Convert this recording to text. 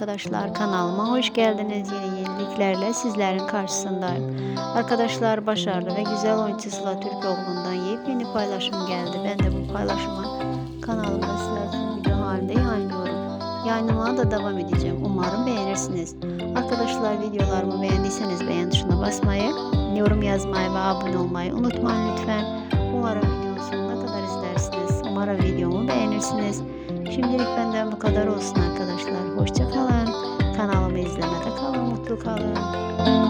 arkadaşlar kanalıma hoş geldiniz. Yeni yeniliklerle sizlerin karşısındayım. Arkadaşlar başarılı ve güzel oyuncu Sıla Türkoğlu'ndan yepyeni paylaşım geldi. Ben de bu paylaşımı kanalımda sizler video halinde yayınlıyorum. Yayınlamaya da devam edeceğim. Umarım beğenirsiniz. Arkadaşlar videolarımı beğendiyseniz beğen tuşuna basmayı, yorum yazmayı ve abone olmayı unutmayın lütfen. Umarım videomu sonuna kadar izlersiniz. Umarım videomu beğenirsiniz. Şimdilik benden bu kadar olsun arkadaşlar. Hoşça kalın. Kanalımı izlemede kalın, mutlu kalın.